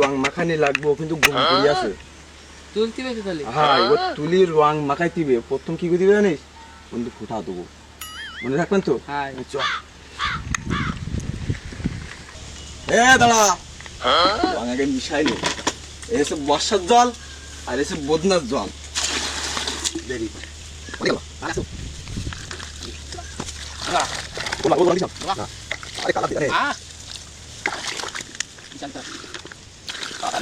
রং মাখানি লাগবো কিন্তু করি আছে তুলতে বেশি তাহলে হ্যাঁ এবার তুলি রং মাখাই দিবে প্রথম কি করে দিবে জানিস? বন্ধু ফুটা দেবো? মনে রাখবেন তো? হ্যাঁ। চ। এ দাঁড়া। রং আগে মিশাই নে এসে বর্ষার জল আর এসে বদনার জল। দেরি আরে কালা আরে আহ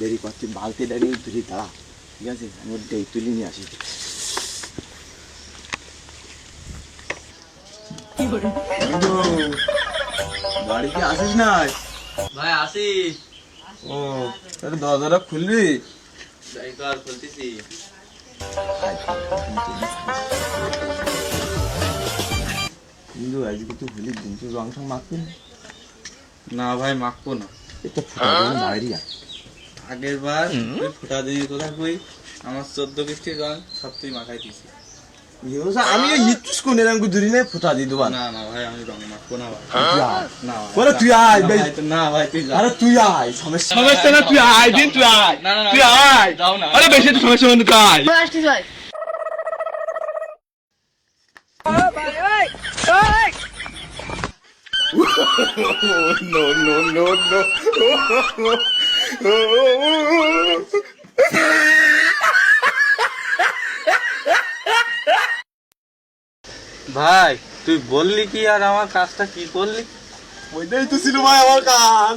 দেরি করছি বালতি দাঁড়িয়ে তুলি দাঁড়া। ঠিক আছে? আমি ওর ডেই তুলি নিয়ে আসি। বাড়িতে আসিস না ভাই আসি ও তাহলে দরজাটা খুলবি? খুলতেছি। কিন্তু আজকে তো হোলির দিন তুই রং সং মাখবি না। না ভাই মাখবো না। এটা ফুটা দেবেন বাইরে আগের বার তুই ফুটা দিবি কোথা কই? আমার চোদ্দ কিস্তির রং সব তুই মাখাই দিছি আমি ইচ্ছুস কোন এরকম ধরি না ফুটা দিয়ে দেবো না না ভাই আমি রং মাখবো না ভাই। না বলে তুই আয়, না ভাই, না ভাই তুই যা। আরে তুই আয় সমস্যা সমস্যা না, তুই আয়, দিন তুই আয়। না, না, না, তুই আয়। যাও না। আরে বেশি তো সমস্যা বন্ধু তুই আয় আসছিস ভাই no, no, no, no. ভাই তুই বললি কি আর আমার কাজটা কি করলি ওইটাই তো ছিল ভাই আমার কাজ